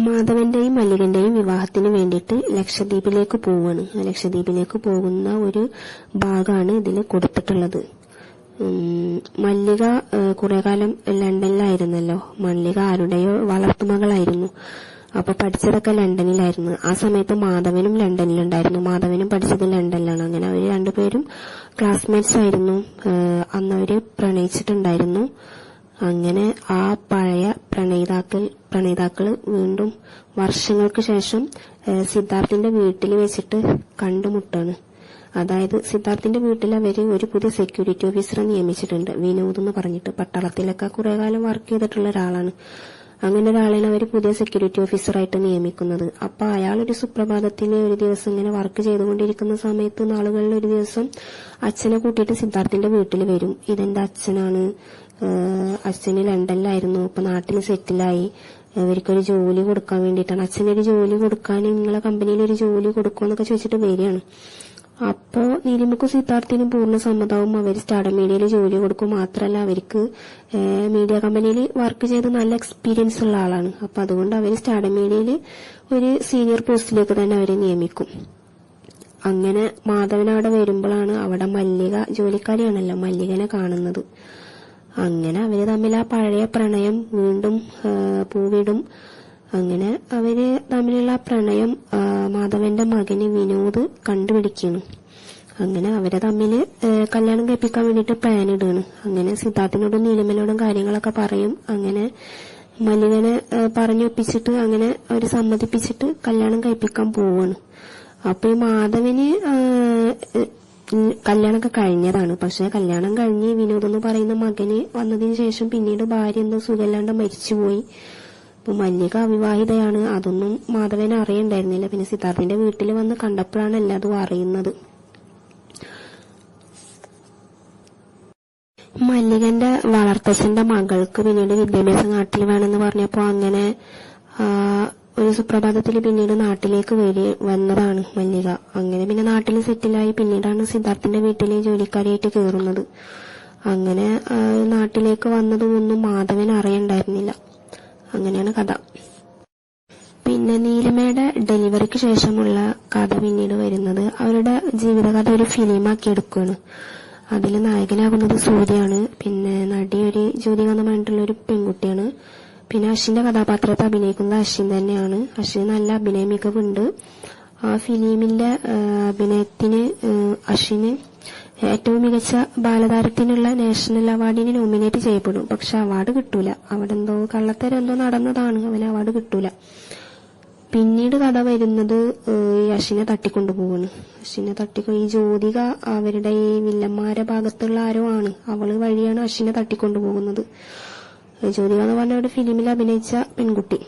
മാധവന്റെയും മല്ലികന്റെയും വിവാഹത്തിന് വേണ്ടിയിട്ട് ലക്ഷദ്വീപിലേക്ക് പോവാണ്. ലക്ഷദ്വീപിലേക്ക് പോകുന്ന ഒരു ഭാഗമാണ് ഇതിൽ കൊടുത്തിട്ടുള്ളത്. മല്ലിക കുറെ കാലം ലണ്ടനിലായിരുന്നല്ലോ. മല്ലിക ആരുടെയോ വളർത്തുമകളായിരുന്നു. അപ്പൊ പഠിച്ചതൊക്കെ ലണ്ടനിലായിരുന്നു. ആ സമയത്ത് മാധവനും ലണ്ടനിലുണ്ടായിരുന്നു. മാധവനും പഠിച്ചത് ലണ്ടനിലാണ്. അങ്ങനെ അവർ രണ്ടുപേരും ക്ലാസ്മേറ്റ്സ് ആയിരുന്നു. അന്ന് അവർ പ്രണയിച്ചിട്ടുണ്ടായിരുന്നു. അങ്ങനെ ആ പഴയ പ്രണയിതാക്കൾ പ്രണയിതാക്കൾ വീണ്ടും വർഷങ്ങൾക്ക് ശേഷം സിദ്ധാർത്ഥിന്റെ വീട്ടിൽ വെച്ചിട്ട് കണ്ടുമുട്ടാണ്. അതായത് സിദ്ധാർത്ഥിന്റെ വീട്ടിൽ അവർ ഒരു പുതിയ സെക്യൂരിറ്റി ഓഫീസറെ നിയമിച്ചിട്ടുണ്ട്. വിനോദ് എന്ന് പറഞ്ഞിട്ട് പട്ടാളത്തിലൊക്കെ കുറെ കാലം വർക്ക് ചെയ്തിട്ടുള്ള ഒരാളാണ്. അങ്ങനെ ഒരാളെയാണ് അവർ പുതിയ സെക്യൂരിറ്റി ഓഫീസറായിട്ട് നിയമിക്കുന്നത്. അപ്പൊ അയാൾ ഒരു സുപ്രഭാതത്തിന് ഒരു ദിവസം ഇങ്ങനെ വർക്ക് ചെയ്തുകൊണ്ടിരിക്കുന്ന സമയത്ത് നാളുകളിൽ ഒരു ദിവസം അച്ഛനെ കൂട്ടിയിട്ട് സിദ്ധാർത്ഥിന്റെ വീട്ടിൽ വരും. ഇതെന്റെ അച്ഛനാണ്. അച്ഛന് ലണ്ടനിലായിരുന്നു. ഇപ്പൊ നാട്ടിൽ സെറ്റിലായി. ഇവർക്കൊരു ജോലി കൊടുക്കാൻ വേണ്ടിയിട്ടാണ്. അച്ഛനൊരു ജോലി കൊടുക്കാൻ നിങ്ങളെ കമ്പനിയിൽ ഒരു ജോലി കൊടുക്കുമെന്നൊക്കെ ചോദിച്ചിട്ട് വരികയാണ്. അപ്പോ നീലിമക്കും സിദ്ധാർത്ഥിനും പൂർണ സമ്മതവും അവർ സ്റ്റാർട്ട് മീഡിയയിൽ ജോലി കൊടുക്കും. മാത്രമല്ല അവർക്ക് മീഡിയ കമ്പനിയിൽ വർക്ക് ചെയ്ത് നല്ല എക്സ്പീരിയൻസ് ഉള്ള ആളാണ്. അപ്പൊ അതുകൊണ്ട് അവർ സ്റ്റാർട്ട് മീഡിയയിൽ ഒരു സീനിയർ പോസ്റ്റിലേക്ക് തന്നെ അവരെ നിയമിക്കും. അങ്ങനെ മാധവൻ അവിടെ വരുമ്പോഴാണ് അവിടെ മല്ലിക ജോലിക്കാരിയാണല്ലോ മല്ലികനെ കാണുന്നത്. അങ്ങനെ അവർ തമ്മിൽ ആ പഴയ പ്രണയം വീണ്ടും പൂവിടും. അങ്ങനെ അവർ തമ്മിലുള്ള പ്രണയം മാധവന്റെ മകന് വിനോദ് കണ്ടുപിടിക്കുന്നു അങ്ങനെ അവരെ തമ്മിൽ കല്യാണം കഴിപ്പിക്കാൻ വേണ്ടിട്ട് പ്ലാൻ ഇടുകയാണ്. അങ്ങനെ സിദ്ധാർത്ഥിനോടും നീലമ്മനോടും കാര്യങ്ങളൊക്കെ പറയും. അങ്ങനെ മല്ലികനെ പറഞ്ഞൊപ്പിച്ചിട്ട് അങ്ങനെ അവർ സമ്മതിപ്പിച്ചിട്ട് കല്യാണം കഴിപ്പിക്കാൻ പോവാണ്. അപ്പൊ ഈ മാധവന് കല്യാണമൊക്കെ കഴിഞ്ഞതാണ്. പക്ഷെ കല്യാണം കഴിഞ്ഞ് വിനോദ് എന്ന് പറയുന്ന മകന് വന്നതിന് ശേഷം പിന്നീട് ഭാര്യ എന്തോ സുഖമില്ലാണ്ട് മരിച്ചുപോയി. അപ്പൊ മല്ലിക അവിവാഹിതയാണ്. അതൊന്നും മാധവന് അറിയണ്ടായിരുന്നില്ല. പിന്നെ സിദ്ധാർത്ഥിന്റെ വീട്ടിൽ വന്ന് കണ്ടപ്പോഴാണ് എല്ലാതും അറിയുന്നത്. മല്ലികന്റെ വളർത്തച്ഛന്റെ മകൾക്ക് പിന്നീട് വിദ്യാഭ്യാസം നാട്ടിൽ വേണമെന്ന് പറഞ്ഞപ്പോ അങ്ങനെ ഒരു സുപ്രഭാതത്തിൽ പിന്നീട് നാട്ടിലേക്ക് വരി വന്നതാണ് മല്ലിക. അങ്ങനെ പിന്നെ നാട്ടിൽ സെറ്റിലായി പിന്നീടാണ് സിദ്ധാർത്ഥിന്റെ വീട്ടിലെ ജോലിക്കാരിയായിട്ട് കയറുന്നത് അങ്ങനെ നാട്ടിലേക്ക് വന്നതും ഒന്നും മാധവൻ അറിയണ്ടായിരുന്നില്ല. അങ്ങനെയാണ് കഥ. പിന്നെ നീലിമയുടെ ഡെലിവറിക്ക് ശേഷമുള്ള കഥ പിന്നീട് വരുന്നത് അവരുടെ ജീവിതകഥ ഒരു ഫിലിമാക്കി എടുക്കുകയാണ്. അതിൽ നായകനാകുന്നത് സൂര്യയാണ്. പിന്നെ നടി ഒരു ജ്യോതിക ഒരു പെൺകുട്ടിയാണ്. പിന്നെ അശ്വിന്റെ കഥാപാത്രത്തെ അഭിനയിക്കുന്നത് അശ്വിൻ തന്നെയാണ്. അശ്വിൻ നല്ല അഭിനയ മികവുണ്ട്. ആ ഫിലിമിന്റെ അഭിനയത്തിന് അശ്വിന് ഏറ്റവും മികച്ച ബാലതാരത്തിനുള്ള നാഷണൽ അവാർഡിന് നോമിനേറ്റ് ചെയ്യപ്പെടും. പക്ഷെ അവാർഡ് കിട്ടൂല. അവിടെ എന്തോ കള്ളത്തരം എന്തോ നടന്നതാണ്. അവന് അവാർഡ് കിട്ടൂല. പിന്നീട് കഥ വരുന്നത് ഈ അശ്വിനെ തട്ടിക്കൊണ്ടുപോവാണ്. അശ്വിനെ തട്ടിക്കൊ ഈ ജ്യോതിക അവരുടെ ഈ വില്ലന്മാരെ ഭാഗത്തുള്ള ആരോ ആണ്. അവൾ വഴിയാണ് അശ്വിനെ തട്ടിക്കൊണ്ടുപോകുന്നത്. ജ്യോതിക എന്ന് പറഞ്ഞ ഒരു ഫിലിമിൽ അഭിനയിച്ച പെൺകുട്ടി.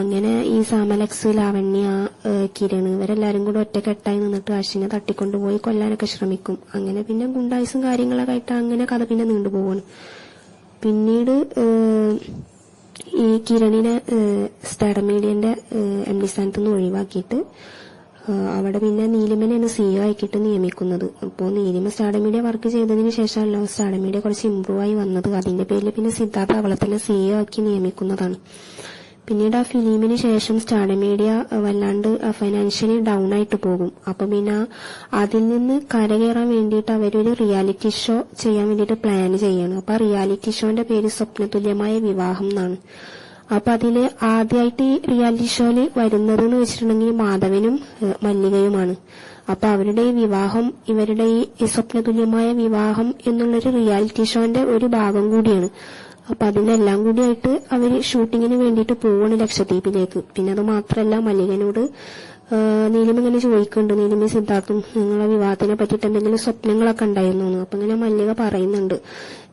അങ്ങനെ ഈ സാമലക്സ് ലാവണ്യ കിരൺ ഇവരെല്ലാരും കൂടെ ഒറ്റക്കെട്ടായി നിന്നിട്ട് അശ്വിനെ തട്ടിക്കൊണ്ടുപോയി കൊല്ലാനൊക്കെ ശ്രമിക്കും. അങ്ങനെ പിന്നെ ഗുണ്ടായിസും കാര്യങ്ങളൊക്കെ ആയിട്ട് അങ്ങനെ കഥ പിന്നെ നീണ്ടുപോവാണ് പിന്നീട് ഈ കിരണിനെ സ്റ്റാഡമീഡിയന്റെ എം ഡി സ്ഥാനത്ത് നിന്ന് ഒഴിവാക്കിയിട്ട് അവിടെ പിന്നെ നീലിമനെയാണ് സിഇഒ ആക്കിയിട്ട് നിയമിക്കുന്നത്. അപ്പോൾ നീലിമ സ്റ്റാഡമീഡിയ വർക്ക് ചെയ്തതിന് ശേഷമല്ലോ സ്റ്റാഡമീഡിയ കുറച്ച് ഇമ്പ്രൂവ് ആയി വന്നത്. അതിന്റെ പേരിൽ പിന്നെ സിദ്ധാർത്ഥ അവളെ തന്നെ സിഇഒ ആക്കി നിയമിക്കുന്നതാണ്. പിന്നീട് ആ ഫിലിമിന് ശേഷം സ്റ്റാർഡ മീഡിയ വല്ലാണ്ട് ഫൈനാൻഷ്യലി ഡൗൺ ആയിട്ട് പോകും. അപ്പൊ പിന്നെ അതിൽ നിന്ന് കരകയറാൻ വേണ്ടിയിട്ട് അവരൊരു റിയാലിറ്റി ഷോ ചെയ്യാൻ വേണ്ടിയിട്ട് പ്ലാൻ ചെയ്യണം. അപ്പൊ ആ റിയാലിറ്റി ഷോന്റെ പേര് സ്വപ്നതുല്യമായ വിവാഹം എന്നാണ്. അപ്പൊ അതിൽ ആദ്യമായിട്ട് ഈ റിയാലിറ്റി ഷോയിൽ വരുന്നത് എന്ന് വെച്ചിട്ടുണ്ടെങ്കിൽ മാധവനും മല്ലികയുമാണ്. അപ്പൊ അവരുടെ ഈ വിവാഹം ഇവരുടെ ഈ സ്വപ്ന സ്വപ്നതുല്യമായ വിവാഹം എന്നുള്ളൊരു റിയാലിറ്റി ഷോന്റെ ഒരു ഭാഗം കൂടിയാണ്. അപ്പൊ അതിനെല്ലാം കൂടിയായിട്ട് അവർ ഷൂട്ടിങ്ങിന് വേണ്ടിയിട്ട് പോവാണ് ലക്ഷദ്വീപിലേക്ക്. പിന്നെ അത് മാത്രമല്ല മല്ലികനോട് നീലിമ ഇങ്ങനെ ചോദിക്കുന്നുണ്ട് നീലിമ സിദ്ധാർത്ഥും നിങ്ങളെ വിവാഹത്തിനെ പറ്റിയിട്ട് എന്തെങ്കിലും സ്വപ്നങ്ങളൊക്കെ ഉണ്ടായിരുന്നു? അപ്പൊ ഇങ്ങനെ മല്ലിക പറയുന്നുണ്ട്.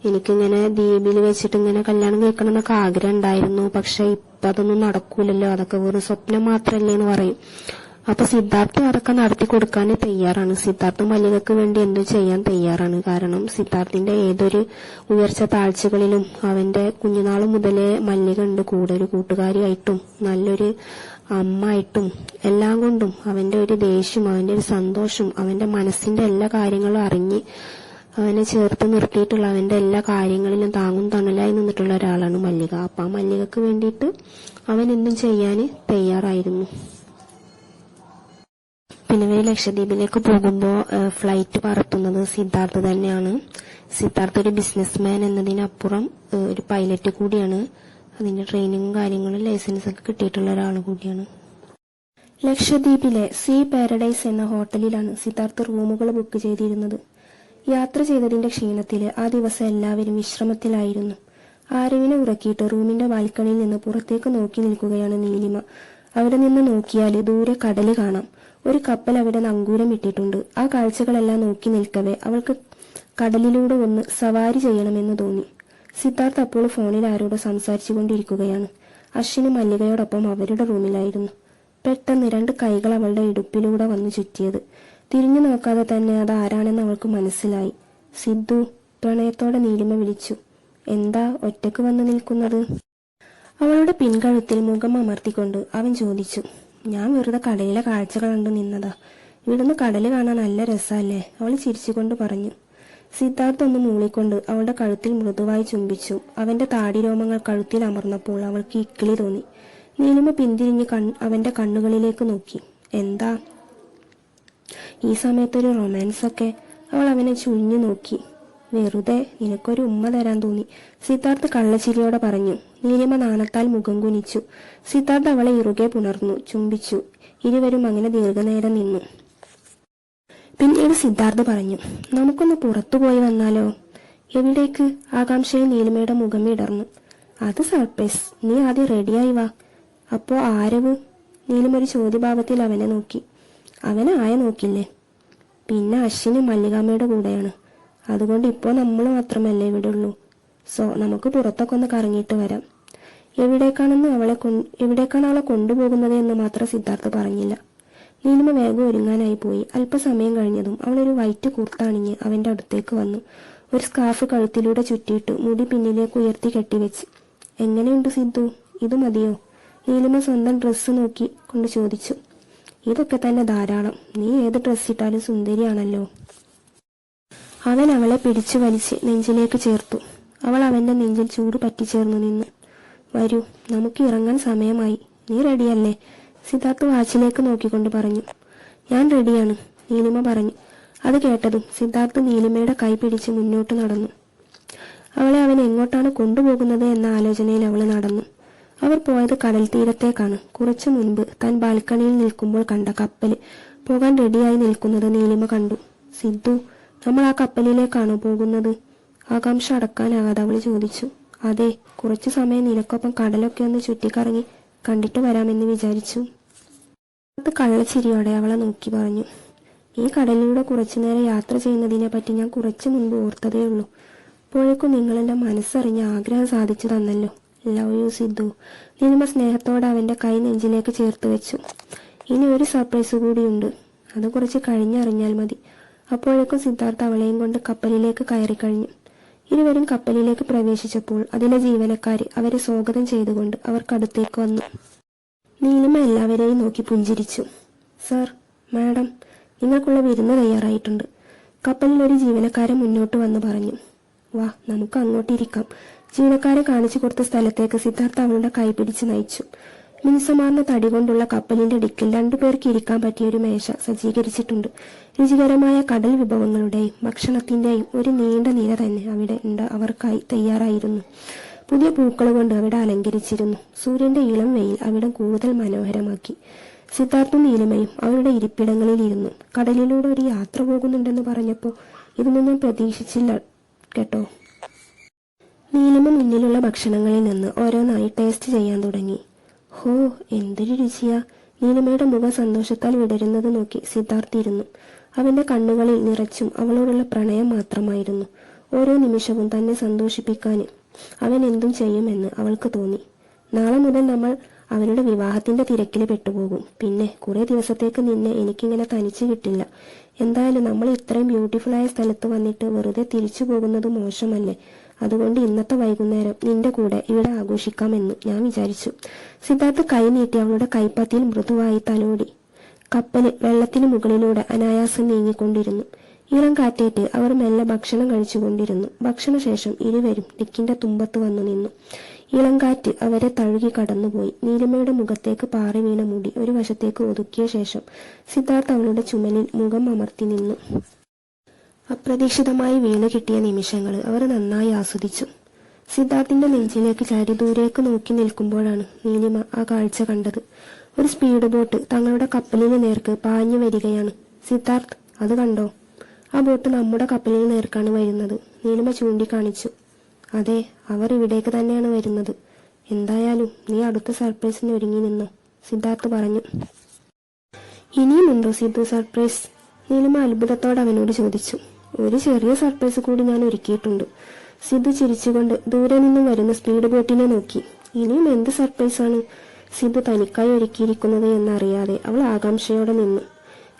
എനിക്കിങ്ങനെ ദ്വീപിൽ വെച്ചിട്ട് ഇങ്ങനെ കല്യാണം കഴിക്കണം എന്നൊക്കെ ആഗ്രഹം ഉണ്ടായിരുന്നു പക്ഷെ ഇപ്പൊ അതൊന്നും നടക്കൂലല്ലോ. അതൊക്കെ വെറും സ്വപ്നം മാത്രല്ലേ എന്ന് പറയും. അപ്പൊ സിദ്ധാർത്ഥ് അതൊക്കെ നടത്തി കൊടുക്കാൻ തയ്യാറാണ്. സിദ്ധാർത്ഥ മല്ലികക്ക് വേണ്ടി എന്തും ചെയ്യാൻ തയ്യാറാണ്. കാരണം സിദ്ധാർത്ഥിന്റെ ഏതൊരു ഉയർച്ച താഴ്ചകളിലും അവന്റെ കുഞ്ഞുനാൾ മുതലേ മല്ലിക ഉണ്ട്. കൂടെ ഒരു കൂട്ടുകാരിയായിട്ടും നല്ലൊരു അമ്മായിട്ടും എല്ലാം കൊണ്ടും അവന്റെ ഒരു ദേഷ്യം അവന്റെ ഒരു സന്തോഷം അവന്റെ മനസ്സിന്റെ എല്ലാ കാര്യങ്ങളും അറിഞ്ഞ് അവനെ ചേർത്ത് നിർത്തിയിട്ടുള്ള അവന്റെ എല്ലാ കാര്യങ്ങളിലും താങ്ങും തണലായി നിന്നിട്ടുള്ള ഒരാളാണ് മല്ലിക. അപ്പൊ ആ മല്ലികക്ക് വേണ്ടിയിട്ട് അവൻ എന്തും ചെയ്യാൻ തയ്യാറായിരുന്നു. പിന്നെ ഇവർ ലക്ഷദ്വീപിലേക്ക് പോകുമ്പോൾ ഫ്ലൈറ്റ് പറത്തുന്നത് സിദ്ധാർത്ഥ തന്നെയാണ്. സിദ്ധാർത്ഥ ഒരു ബിസിനസ്മാൻ എന്നതിനപ്പുറം ഒരു പൈലറ്റ് കൂടിയാണ്. അതിന്റെ ട്രെയിനിങ്ങും കാര്യങ്ങളും ലൈസൻസ് ഒക്കെ കിട്ടിയിട്ടുള്ള ഒരാൾ കൂടിയാണ്. ലക്ഷദ്വീപിലെ സീ പാരഡൈസ് എന്ന ഹോട്ടലിലാണ് സിദ്ധാർത്ഥ റൂമുകൾ ബുക്ക് ചെയ്തിരുന്നത്. യാത്ര ചെയ്തതിന്റെ ക്ഷീണത്തിൽ ആ ദിവസം എല്ലാവരും വിശ്രമത്തിലായിരുന്നു. ആരവിനെ ഉറക്കിയിട്ട് റൂമിന്റെ ബാൽക്കണിയിൽ നിന്ന് പുറത്തേക്ക് നോക്കി നിൽക്കുകയാണ് നീലിമ. അവിടെ നിന്ന് നോക്കിയാൽ ദൂരെ കടൽ കാണാം. ഒരു കപ്പൽ അവിടെ നങ്കൂരം ഇട്ടിട്ടുണ്ട്. ആ കാഴ്ചകളെല്ലാം നോക്കി നിൽക്കവേ അവൾക്ക് കടലിലൂടെ ഒന്ന് സവാരി ചെയ്യണമെന്ന് തോന്നി. സിദ്ധാർത്ഥ് അപ്പോൾ ഫോണിൽ ആരോടോ സംസാരിച്ചു കൊണ്ടിരിക്കുകയാണ് അശ്വിന് മല്ലികയോടൊപ്പം അവരുടെ റൂമിലായിരുന്നു. പെട്ടെന്ന് രണ്ട് കൈകൾ അവളുടെ ഇടുപ്പിലൂടെ വന്നു ചുറ്റിയത്. തിരിഞ്ഞു നോക്കാതെ തന്നെ അത് ആരാണെന്ന് അവൾക്ക് മനസ്സിലായി. സിദ്ധു പ്രണയത്തോടെ നീലിമ വിളിച്ചു. എന്താ ഒറ്റയ്ക്ക് വന്നു നിൽക്കുന്നത്? അവളുടെ പിൻകഴുത്തിൽ മുഖം അമർത്തിക്കൊണ്ട് അവൻ ചോദിച്ചു. ഞാൻ വെറുതെ കടലിലെ കാഴ്ചകൾ കണ്ടു നിന്നതാ. ഇവിടുന്ന് കടൽ കാണാൻ നല്ല രസമല്ലേ? അവൾ ചിരിച്ചുകൊണ്ട് പറഞ്ഞു. സിദ്ധാർത്ഥ് ഒന്ന് മൂളിക്കൊണ്ട് അവളുടെ കഴുത്തിൽ മൃദുവായി ചുംബിച്ചു. അവന്റെ താടി രോമങ്ങൾ കഴുത്തിൽ അമർന്നപ്പോൾ അവൾക്ക് ഇക്കിളി തോന്നി. നീലിമ പിന്തിരിഞ്ഞ് കൺ അവന്റെ കണ്ണുകളിലേക്ക് നോക്കി. എന്താ ഈ സമയത്തൊരു റൊമാൻസ് ഒക്കെ അവൾ അവനെ ചുഴിഞ്ഞു നോക്കി. വെറുതെ നിനക്കൊരു ഉമ്മ തരാൻ തോന്നി. സിദ്ധാർത്ഥ് കള്ളച്ചിരിയോടെ പറഞ്ഞു. നീലിമ നാണത്താൽ മുഖം കുനിച്ചു. സിദ്ധാർത്ഥ് അവളെ ഇറുകെ പുണർന്നു ചുംബിച്ചു. ഇരുവരും അങ്ങനെ ദീർഘനേരം നിന്നു. പിന്നീട് സിദ്ധാർത്ഥ് പറഞ്ഞു നമുക്കൊന്ന് പുറത്തുപോയി വന്നാലോ? എവിടേക്ക്? ആകാംക്ഷയിൽ നീലിമയുടെ മുഖം വിടർന്നു. അത് സർപ്രൈസ്. നീ ആദ്യം റെഡിയായി വാ. അപ്പോ ആരവ്? നീലിമൊരു ചോദ്യഭാവത്തിൽ അവനെ നോക്കി. അവനെ ആയ നോക്കില്ലേ? പിന്നെ അശ്വിന് മല്ലികാമ്മയുടെ കൂടെയാണ്. അതുകൊണ്ട് ഇപ്പോൾ നമ്മൾ മാത്രമല്ലേ ഇവിടെ ഉള്ളൂ സോ നമുക്ക് പുറത്തൊക്കെ ഒന്ന് കറങ്ങിയിട്ട് വരാം. എവിടേക്കാണെന്ന് അവളെ കൊ- എവിടേക്കാണ് അവളെ കൊണ്ടുപോകുന്നത് എന്ന് മാത്രം സിദ്ധാർത്ഥ് പറഞ്ഞില്ല. നീലിമ വേഗം ഒരുങ്ങാനായി പോയി. അല്പസമയം കഴിഞ്ഞതും അവളൊരു വൈറ്റ് കുർത്താണിഞ്ഞ് അവന്റെ അടുത്തേക്ക് വന്നു. ഒരു സ്കാർഫ് കഴുത്തിലൂടെ ചുറ്റിയിട്ട് മുടി പിന്നിലേക്ക് ഉയർത്തി കെട്ടിവെച്ച് എങ്ങനെയുണ്ട് സിദ്ധു ഇത് മതിയോ? നീലിമ സ്വന്തം ഡ്രസ്സ് നോക്കി കൊണ്ട് ചോദിച്ചു. ഇതൊക്കെ തന്നെ ധാരാളം. നീ ഏത് ഡ്രസ് ഇട്ടാലും സുന്ദരിയാണല്ലോ. അവൻ അവളെ പിടിച്ചു വലിച്ച് നെഞ്ചിലേക്ക് ചേർത്തു. അവൾ അവന്റെ നെഞ്ചിൽ ചൂട് പറ്റിച്ചേർന്നു നിന്നു. വരൂ നമുക്ക് ഇറങ്ങാൻ സമയമായി. നീ റെഡിയല്ലേ? സിദ്ധാർത്ഥ് വാച്ചിലേക്ക് നോക്കിക്കൊണ്ട് പറഞ്ഞു. ഞാൻ റെഡിയാണ് നീലിമ പറഞ്ഞു. അത് കേട്ടതും സിദ്ധാർത്ഥ് നീലിമയുടെ കൈ പിടിച്ച് മുന്നോട്ട് നടന്നു. അവളെ അവൻ എങ്ങോട്ടാണ് കൊണ്ടുപോകുന്നത് എന്ന ആലോചനയിൽ അവൾ നടന്നു. അവർ പോയത് കടൽ തീരത്തേക്കാണ്. കുറച്ചു മുൻപ് താൻ ബാൽക്കണിയിൽ നിൽക്കുമ്പോൾ കണ്ട കപ്പൽ പോകാൻ റെഡിയായി നിൽക്കുന്നത് നീലിമ കണ്ടു. സിദ്ധു നമ്മൾ ആ കപ്പലിലേക്കാണോ പോകുന്നത്? ആകാംക്ഷ അടക്കാനാകാതെ അവൾ ചോദിച്ചു. അതെ കുറച്ചു സമയം നിനക്കൊപ്പം കടലൊക്കെ ഒന്ന് ചുറ്റിക്കറങ്ങി കണ്ടിട്ട് വരാമെന്ന് വിചാരിച്ചു. അത് കള്ളച്ചിരിയോടെ അവളെ നോക്കി പറഞ്ഞു. ഈ കടലിലൂടെ കുറച്ചു നേരം യാത്ര ചെയ്യുന്നതിനെ പറ്റി ഞാൻ കുറച്ചു മുൻപ് ഓർത്തതേ ഉള്ളൂ അപ്പോഴേക്കും നിങ്ങളെന്റെ മനസ്സറിഞ്ഞ ആഗ്രഹം സാധിച്ചു തന്നല്ലോ. Love you Sidhu. നീലിമ സ്നേഹത്തോടെ അവന്റെ കൈ നെഞ്ചിലേക്ക് ചേർത്ത് വെച്ചു. ഇനി ഒരു സർപ്രൈസ് കൂടിയുണ്ട്. അത് കുറച്ച് കഴിഞ്ഞറിഞ്ഞാൽ മതി. അപ്പോഴേക്കും സിദ്ധാർത്ഥ അവളെയും കൊണ്ട് കപ്പലിലേക്ക് കയറി കഴിഞ്ഞു. ഇരുവരും കപ്പലിലേക്ക് പ്രവേശിച്ചപ്പോൾ അതിലെ ജീവനക്കാർ അവരെ സ്വാഗതം ചെയ്തുകൊണ്ട് അവർക്കടുത്തേക്ക് വന്നു. നീലിമ എല്ലാവരെയും നോക്കി പുഞ്ചിരിച്ചു. സർ മാഡം നിങ്ങൾക്കുള്ള വിരുന്ന് തയ്യാറായിട്ടുണ്ട്. കപ്പലിൽ ഒരു ജീവനക്കാരൻ മുന്നോട്ട് വന്ന് പറഞ്ഞു. വാ നമുക്ക് അങ്ങോട്ടിരിക്കാം ജീവനക്കാരെ കാണിച്ചു കൊടുത്ത സ്ഥലത്തേക്ക് സിദ്ധാർത്ഥ അവളുടെ കൈ പിടിച്ച് നയിച്ചു. മിനുസമാർന്ന തടി കൊണ്ടുള്ള കപ്പലിന്റെ ഡിക്കിൽ രണ്ടുപേർക്ക് ഇരിക്കാൻ പറ്റിയ ഒരു മേശ സജ്ജീകരിച്ചിട്ടുണ്ട്. രുചികരമായ കടൽ വിഭവങ്ങളുടെയും ഭക്ഷണത്തിന്റെയും ഒരു നീണ്ട നിര തന്നെ അവിടെ ഉണ്ട്. അവർക്കായി തയ്യാറായിരുന്നു. പുതിയ പൂക്കൾ കൊണ്ട് അവിടെ അലങ്കരിച്ചിരുന്നു. സൂര്യന്റെ ഇളം വെയിൽ അവിടെ കൂടുതൽ മനോഹരമാക്കി. സിദ്ധാർത്ഥും നീലിമയും അവരുടെ ഇരിപ്പിടങ്ങളിൽ ഇരുന്നു. കടലിലൂടെ ഒരു യാത്ര പോകുന്നുണ്ടെന്ന് പറഞ്ഞപ്പോൾ ഇതൊന്നും ഞാൻ പ്രതീക്ഷിച്ചില്ല കേട്ടോ. നീലിമ മുന്നിലുള്ള ഭക്ഷണങ്ങളിൽ നിന്ന് ഓരോന്നായി ടേസ്റ്റ് ചെയ്യാൻ തുടങ്ങി. ഹോ എന്തൊരു രുചിയാ. നീലിമയുടെ മുഖം സന്തോഷത്താൽ വിടരുന്നത് നോക്കി സിദ്ധാർത്ഥിരുന്നു അവന്റെ കണ്ണുകളിൽ നിറച്ചും അവളോടുള്ള പ്രണയം മാത്രമായിരുന്നു. ഓരോ നിമിഷവും തന്നെ സന്തോഷിപ്പിക്കാൻ അവൻ എന്തും ചെയ്യുമെന്ന് അവൾക്ക് തോന്നി. നാളെ മുതൽ നമ്മൾ അവരുടെ വിവാഹത്തിന്റെ തിരക്കിൽ പെട്ടുപോകും. പിന്നെ കുറെ ദിവസത്തേക്ക് നിന്നെ എനിക്കിങ്ങനെ തനിച്ചു കിട്ടില്ല. എന്തായാലും നമ്മൾ ഇത്രയും ബ്യൂട്ടിഫുൾ ആയ സ്ഥലത്ത് വന്നിട്ട് വെറുതെ തിരിച്ചു പോകുന്നത് മോശമല്ലേ? അതുകൊണ്ട് ഇന്നത്തെ വൈകുന്നേരം നിന്റെ കൂടെ ഇവിടെ ആഘോഷിക്കാമെന്ന് ഞാൻ വിചാരിച്ചു. സിദ്ധാർത്ഥ് കൈനീട്ടി അവളുടെ കൈപ്പത്തിയിൽ മൃദുവായി തലോടി. കപ്പൽ വെള്ളത്തിന് മുകളിലൂടെ അനായാസം നീങ്ങിക്കൊണ്ടിരുന്നു. ഇളം കാറ്റേറ്റ് അവർ മെല്ലെ ഭക്ഷണം കഴിച്ചുകൊണ്ടിരുന്നു. ഭക്ഷണശേഷം ഇരുവരും ഡിക്കിന്റെ തുമ്പത്ത് വന്നു നിന്നു. ഇളങ്കാറ്റ് കാറ്റ് അവരെ തഴുകി കടന്നുപോയി. നീലിമയുടെ മുഖത്തേക്ക് പാറി വീണ മുടി ഒരു വശത്തേക്ക് ഒതുക്കിയ ശേഷം സിദ്ധാർത്ഥ് അവളുടെ ചുമലിൽ മുഖം അമർത്തി നിന്നു. അപ്രതീക്ഷിതമായി വീണ് കിട്ടിയ നിമിഷങ്ങൾ അവർ നന്നായി ആസ്വദിച്ചു. സിദ്ധാർത്ഥിന്റെ നെഞ്ചിലേക്ക് ചാരി ദൂരേക്ക് നോക്കി നിൽക്കുമ്പോഴാണ് നീലിമ ആ കാഴ്ച കണ്ടത്. ഒരു സ്പീഡ് ബോട്ട് തങ്ങളുടെ കപ്പലിന് നേർക്ക് പാഞ്ഞു വരികയാണ്. സിദ്ധാർത്ഥ് അത് കണ്ടോ? ആ ബോട്ട് നമ്മുടെ കപ്പലിന് നേർക്കാണ് വരുന്നത്. നീലിമ ചൂണ്ടിക്കാണിച്ചു. അതെ അവർ ഇവിടേക്ക് തന്നെയാണ് വരുന്നത്. എന്തായാലും നീ അടുത്ത സർപ്രൈസിന് ഒരുങ്ങി നിന്നു? സിദ്ധാർത്ഥ് പറഞ്ഞു. ഇനിയുമുണ്ടോ സിദ്ധു സർപ്രൈസ്? നീലിമ അത്ഭുതത്തോടെ അവനോട് ചോദിച്ചു. ഒരു ചെറിയ സർപ്രൈസ് കൂടി ഞാൻ ഒരുക്കിയിട്ടുണ്ട്. സിദ്ധു ചിരിച്ചുകൊണ്ട് ദൂരെ നിന്നും വരുന്ന സ്പീഡ് ബോട്ടിനെ നോക്കി. ഇനിയും എന്ത് സർപ്രൈസാണ് സിദ്ധു തനിക്കായി ഒരുക്കിയിരിക്കുന്നത് എന്നറിയാതെ അവൾ ആകാംക്ഷയോടെ നിന്നു.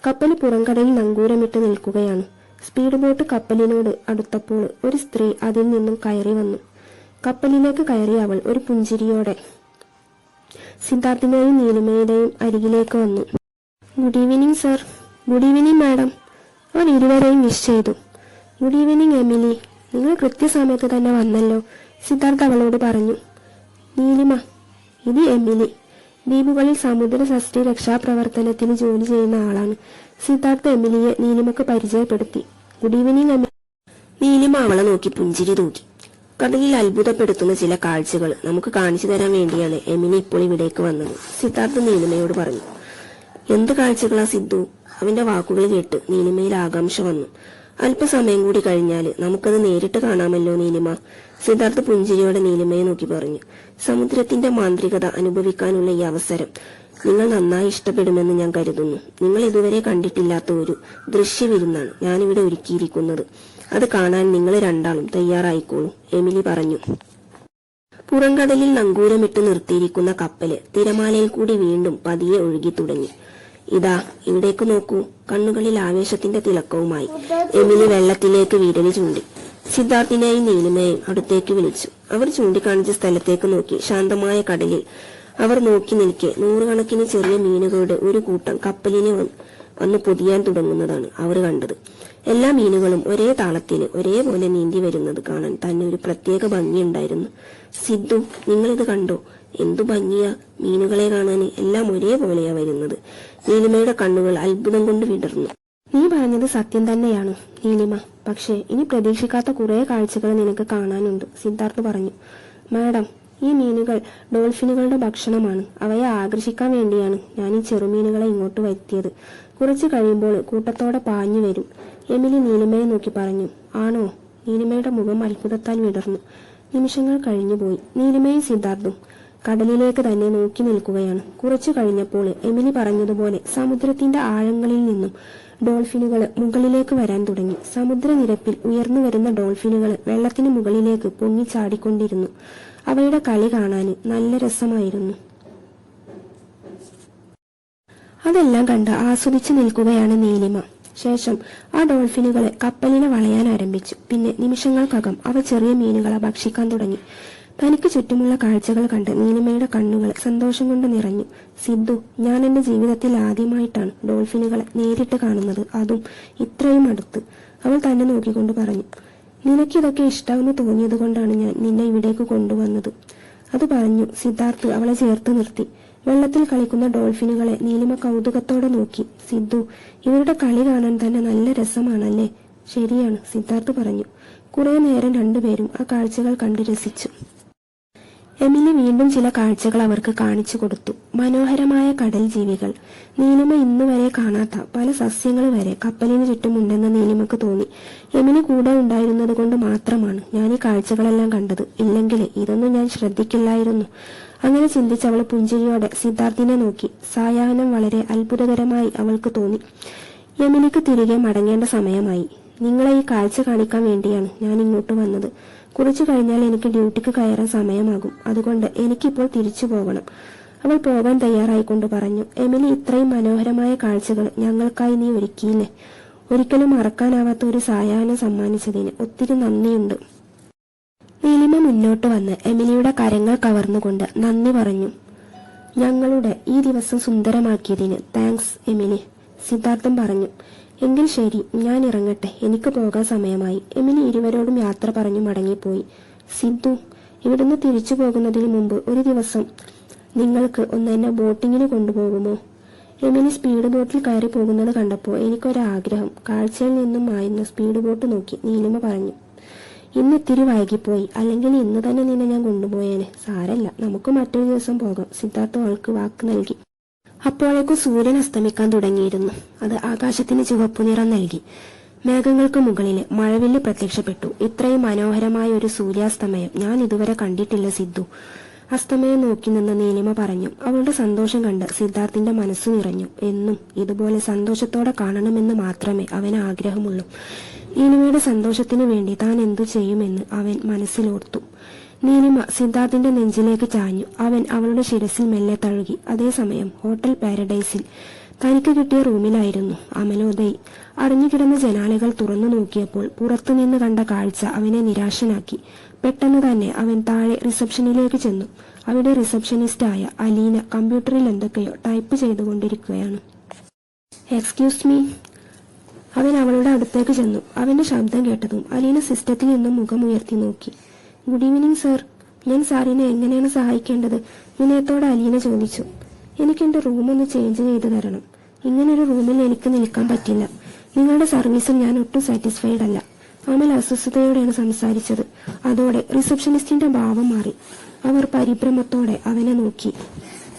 കപ്പൽ പുറംകടയിൽ നങ്കൂരമിട്ട് നിൽക്കുകയാണ്. സ്പീഡ് ബോട്ട് കപ്പലിനോട് അടുത്തപ്പോൾ ഒരു സ്ത്രീ അതിൽ നിന്നും കയറി വന്നു. കപ്പലിലേക്ക് കയറിയ അവൾ ഒരു പുഞ്ചിരിയോടെ സിദ്ധാർത്ഥിന്റെയും നീലിമയുടെയും അരികിലേക്ക് വന്നു. Good evening sir. Good evening madam. അവർ ഇരുവരെയും വിഷ് ചെയ്തു. ഗുഡ് ഈവനിങ് എമിലി നിങ്ങൾ കൃത്യസമയത്ത് തന്നെ വന്നല്ലോ. സിദ്ധാർത്ഥ് അവളോട് പറഞ്ഞു നീലിമ ഇത് എമിലി. ദ്വീപുകളിൽ സമുദ്ര സൃഷ്ടി രക്ഷാപ്രവർത്തനത്തിന് ജോലി ചെയ്യുന്ന ആളാണ്. സിദ്ധാർത്ഥ് എമിലിയെ നീലിമക്ക് പരിചയപ്പെടുത്തി. ഗുഡ് ഈവനിങ് എമിലി നീലിമ അവളെ നോക്കി പുഞ്ചിരി തൂക്കി. കടലിൽ അത്ഭുതപ്പെടുത്തുന്ന ചില കാഴ്ചകൾ നമുക്ക് കാണിച്ചു തരാൻ വേണ്ടിയാണ് എമിലി ഇപ്പോൾ ഇവിടേക്ക് വന്നത് സിദ്ധാർത്ഥ് നീലിമയോട് പറഞ്ഞു. എന്ത് കാഴ്ചകളാ സിദ്ധു? അവന്റെ വാക്കുകൾ കേട്ട് നീലിമയിൽ ആകാംക്ഷ വന്നു. അല്പസമയം കൂടി കഴിഞ്ഞാൽ നമുക്കത് നേരിട്ട് കാണാമല്ലോ നീലിമ. സിദ്ധാർത്ഥ് പുഞ്ചിരിയോടെ നീലിമയെ നോക്കി പറഞ്ഞു. സമുദ്രത്തിന്റെ മാന്ത്രികത അനുഭവിക്കാനുള്ള ഈ അവസരം നിങ്ങൾ നന്നായി ഇഷ്ടപ്പെടുമെന്ന് ഞാൻ കരുതുന്നു. നിങ്ങൾ ഇതുവരെ കണ്ടിട്ടില്ലാത്ത ഒരു ദൃശ്യവിരുന്നാണ് ഞാനിവിടെ ഒരുക്കിയിരിക്കുന്നത്. അത് കാണാൻ നിങ്ങൾ രണ്ടാളും തയ്യാറായിക്കോളൂ എമിലി പറഞ്ഞു. പുറംകടലിൽ നങ്കൂരമിട്ട് നിർത്തിയിരിക്കുന്ന കപ്പൽ തിരമാലയിൽ കൂടി വീണ്ടും പതിയെ ഒഴുകി തുടങ്ങി. ഇതാ ഇവിടേക്ക് നോക്കൂ. കണ്ണുകളിൽ ആവേശത്തിന്റെ തിളക്കവുമായി. എമിലി വെള്ളത്തിലേക്ക് വീടിന് ചൂണ്ടി. സിദ്ധാർത്ഥിനെയും നീലിമയെയും അടുത്തേക്ക് വിളിച്ചു. അവർ ചൂണ്ടിക്കാണിച്ച സ്ഥലത്തേക്ക് നോക്കി. ശാന്തമായ കടലിൽ അവർ നോക്കി നിൽക്കെ. നൂറുകണക്കിന് ചെറിയ മീനുകളുടെ ഒരു കൂട്ടം കപ്പലിനെ വന്ന് പൊതിയാൻ തുടങ്ങുന്നതാണ് അവർ കണ്ടത്. എല്ലാ മീനുകളും ഒരേ താളത്തിൽ ഒരേപോലെ നീന്തി വരുന്നത് കാണാൻ തന്നെ ഒരു പ്രത്യേക ഭംഗിയുണ്ടായിരുന്നു. സിദ്ധു നിങ്ങളിത് കണ്ടോ? എന്തു ഭംഗിയ മീനുകളെ കാണാൻ. എല്ലാം ഒരേപോലെയാ വരുന്നത്. നീലിമയുടെ കണ്ണുകൾ അത്ഭുതം കൊണ്ട് വിടർന്നു. നീ പറഞ്ഞത് സത്യം തന്നെയാണ് നീലിമ. പക്ഷേ ഇനി പ്രതീക്ഷിക്കാത്ത കുറെ കാഴ്ചകൾ നിനക്ക് കാണാനുണ്ട് സിദ്ധാർത്ഥ് പറഞ്ഞു. മാഡം ഈ മീനുകൾ ഡോൾഫിനുകളുടെ ഭക്ഷണമാണ്. അവയെ ആകർഷിക്കാൻ വേണ്ടിയാണ് ഞാൻ ഈ ചെറുമീനുകളെ ഇങ്ങോട്ട് വരുത്തിയത്. കുറച്ചു കഴിയുമ്പോൾ കൂട്ടത്തോടെ പാഞ്ഞു വരും. എമിലി നീലിമയെ നോക്കി പറഞ്ഞു. ആണോ? നീലിമയുടെ മുഖം അത്ഭുതത്താൽ വിടർന്നു. നിമിഷങ്ങൾ കഴിഞ്ഞുപോയി. നീലിമയും സിദ്ധാർത്ഥും കടലിലേക്ക് തന്നെ നോക്കി നിൽക്കുകയാണ്. കുറച്ചു കഴിഞ്ഞപ്പോൾ എമിലി പറഞ്ഞതുപോലെ സമുദ്രത്തിന്റെ ആഴങ്ങളിൽ നിന്നും ഡോൾഫിനുകൾ മുകളിലേക്ക് വരാൻ തുടങ്ങി. സമുദ്രനിരപ്പിൽ ഉയർന്നു വരുന്ന ഡോൾഫിനുകൾ വെള്ളത്തിന് മുകളിലേക്ക് പൊങ്ങി പൊങ്ങിച്ചാടിക്കൊണ്ടിരുന്നു അവയുടെ കളി കാണാൻ നല്ല രസമായിരുന്നു. അതെല്ലാം കണ്ട് ആസ്വദിച്ചു നിൽക്കുകയാണ് നീലിമ. ശേഷം ആ ഡോൾഫിനുകളെ കപ്പലിനെ വളയാൻ ആരംഭിച്ചു. പിന്നെ നിമിഷങ്ങൾക്കകം അവ ചെറിയ മീനുകളെ ഭക്ഷിക്കാൻ തുടങ്ങി. തനിക്ക് ചുറ്റുമുള്ള കാഴ്ചകൾ കണ്ട് നീലിമയുടെ കണ്ണുകൾ സന്തോഷം കൊണ്ട് നിറഞ്ഞു. സിദ്ധു ഞാൻ എന്റെ ജീവിതത്തിൽ ആദ്യമായിട്ടാണ് ഡോൾഫിനുകളെ നേരിട്ട് കാണുന്നത്. അതും ഇത്രയും അടുത്ത്. അവൾ തന്നെ നോക്കിക്കൊണ്ട് പറഞ്ഞു നിനക്കിതൊക്കെ ഇഷ്ടമെന്ന് തോന്നിയത് കൊണ്ടാണ് ഞാൻ നിന്നെ ഇവിടേക്ക് കൊണ്ടുവന്നത്. അത് പറഞ്ഞു സിദ്ധാർത്ഥ് അവളെ ചേർത്ത് നിർത്തി. വെള്ളത്തിൽ കളിക്കുന്ന ഡോൾഫിനുകളെ നീലിമ കൗതുകത്തോടെ നോക്കി. സിദ്ധു ഇവരുടെ കളി കാണാൻ തന്നെ നല്ല രസമാണല്ലേ? ശരിയാണ് സിദ്ധാർത്ഥ് പറഞ്ഞു. കുറെ നേരം രണ്ടുപേരും ആ കാഴ്ചകൾ കണ്ടു രസിച്ചു. എമിലി വീണ്ടും ചില കാഴ്ചകൾ അവർക്ക് കാണിച്ചു കൊടുത്തു. മനോഹരമായ കടൽ ജീവികൾ. നീലിമ ഇന്നുവരെ കാണാത്ത പല സസ്യങ്ങൾ വരെ കപ്പലിന് ചുറ്റുമുണ്ടെന്ന് നീലിമക്ക് തോന്നി. എമിലി കൂടെ ഉണ്ടായിരുന്നത് കൊണ്ട് മാത്രമാണ് ഞാൻ ഈ കാഴ്ചകളെല്ലാം കണ്ടത്. ഇല്ലെങ്കിൽ ഇതൊന്നും ഞാൻ ശ്രദ്ധിക്കില്ലായിരുന്നു. അങ്ങനെ ചിന്തിച്ച് അവൾ പുഞ്ചിരിയോടെ സിദ്ധാർത്ഥിനെ നോക്കി. സായാഹ്നം വളരെ അത്ഭുതകരമായി അവൾക്ക് തോന്നി. എമിലിക്ക് തിരികെ മടങ്ങേണ്ട സമയമായി. നിങ്ങളെ ഈ കാഴ്ച കാണിക്കാൻ വേണ്ടിയാണ് ഞാൻ ഇങ്ങോട്ട് വന്നത്. കുറച്ചു കഴിഞ്ഞാൽ എനിക്ക് ഡ്യൂട്ടിക്ക് കയറാൻ സമയമാകും. അതുകൊണ്ട് എനിക്കിപ്പോൾ തിരിച്ചു പോകണം. അവൾ പോകാൻ തയ്യാറായിക്കൊണ്ട് പറഞ്ഞു എമിലി ഇത്രയും മനോഹരമായ കാഴ്ചകൾ ഞങ്ങൾക്കായി നീ ഒരുക്കിയില്ലേ? ഒരിക്കലും മറക്കാനാവാത്ത ഒരു സായാഹ്നം സമ്മാനിച്ചതിന് ഒത്തിരി നന്ദിയുണ്ട്. നീലിമ മുന്നോട്ട് വന്ന് എമിലിയുടെ കരങ്ങൾ കവർന്നുകൊണ്ട് നന്ദി പറഞ്ഞു ഞങ്ങളുടെ ഈ ദിവസം സുന്ദരമാക്കിയതിന് താങ്ക്സ് എമിലി സിദ്ധാർത്ഥം പറഞ്ഞു. എങ്കിൽ ശരി ഞാൻ ഇറങ്ങട്ടെ. എനിക്ക് പോകാൻ സമയമായി. എമിലി ഇരുവരോടും യാത്ര പറഞ്ഞു മടങ്ങിപ്പോയി. സിദ്ധു ഇവിടുന്ന് തിരിച്ചു പോകുന്നതിന് മുമ്പ് ഒരു ദിവസം നിങ്ങൾക്ക് ഒന്ന് എന്നെ ബോട്ടിങ്ങിന് കൊണ്ടുപോകുമോ? എമിനി സ്പീഡ് ബോട്ടിൽ കയറി പോകുന്നത് കണ്ടപ്പോൾ എനിക്കൊരാഗ്രഹം. കാഴ്ചയിൽ നിന്നും മായുന്ന സ്പീഡ് ബോട്ട് നോക്കി നീലിമ പറഞ്ഞു ഇന്ന് ഇത്തിരി വൈകിപ്പോയി. അല്ലെങ്കിൽ ഇന്ന് തന്നെ നിന്നെ ഞാൻ കൊണ്ടുപോയേനെ. സാരല്ല നമുക്ക് മറ്റൊരു ദിവസം പോകാം. സിദ്ധാർത്ഥ അവൾക്ക് വാക്ക് നൽകി. അപ്പോഴേക്കും സൂര്യൻ അസ്തമിക്കാൻ തുടങ്ങിയിരുന്നു. അത് ആകാശത്തിന് ചുവപ്പു നിറം നൽകി. മേഘങ്ങൾക്ക് മുകളിൽ മഴവില്ല് പ്രത്യക്ഷപ്പെട്ടു. ഇത്രയും മനോഹരമായ ഒരു സൂര്യാസ്തമയം ഞാൻ ഇതുവരെ കണ്ടിട്ടില്ല സിദ്ധു. അസ്തമയം നോക്കി നിന്ന് നീലിമ പറഞ്ഞു അവളുടെ സന്തോഷം കണ്ട് സിദ്ധാർത്ഥിന്റെ മനസ്സു നിറഞ്ഞു. എന്നും ഇതുപോലെ സന്തോഷത്തോടെ കാണണമെന്ന് മാത്രമേ അവന് ആഗ്രഹമുള്ളൂ. നീലിമയുടെ സന്തോഷത്തിനു വേണ്ടി താൻ എന്തു ചെയ്യുമെന്ന് അവൻ മനസ്സിലോർത്തു. നീലിമ സിദ്ധാർത്ഥിന്റെ നെഞ്ചിലേക്ക് ചാഞ്ഞു. അവൻ അവളുടെ ശിരസിൽ മെല്ലെ തഴുകി. അതേസമയം ഹോട്ടൽ പാരഡൈസിൽ തനിക്ക് കിട്ടിയ റൂമിലായിരുന്നു അമലോദയ്. അടഞ്ഞുകിടന്ന ജനാലകൾ തുറന്നു നോക്കിയപ്പോൾ പുറത്തുനിന്ന് കണ്ട കാഴ്ച അവനെ നിരാശനാക്കി. പെട്ടെന്ന് തന്നെ അവൻ താഴെ റിസപ്ഷനിലേക്ക് ചെന്നു. അവിടെ റിസപ്ഷനിസ്റ്റായ അലീന കമ്പ്യൂട്ടറിൽ എന്തൊക്കെയോ ടൈപ്പ് ചെയ്തുകൊണ്ടിരിക്കുകയാണ്. Excuse me. അവൻ അവളുടെ അടുത്തേക്ക് ചെന്നു. അവന്റെ ശബ്ദം കേട്ടതും അലീന സിസ്റ്റത്തിൽ നിന്നും മുഖമുയർത്തി നോക്കി. ഗുഡ് ഈവനിങ് സർ ഞാൻ സാറിനെ എങ്ങനെയാണ് സഹായിക്കേണ്ടത്? വിനയത്തോട് അലീന ചോദിച്ചു. എനിക്ക് എന്റെ റൂം ഒന്ന് ചേഞ്ച് ചെയ്ത് തരണം. ഇങ്ങനെ ഒരു റൂമിൽ എനിക്ക് നിൽക്കാൻ പറ്റില്ല. നിങ്ങളുടെ സർവീസിൽ ഞാൻ ഒട്ടും സാറ്റിസ്ഫൈഡ് അല്ല. അമൽ അസ്വസ്ഥതയോടെയാണ് സംസാരിച്ചത്. അതോടെ റിസപ്ഷനിസ്റ്റിന്റെ ഭാവം മാറി. അവർ പരിഭ്രമത്തോടെ അവനെ നോക്കി.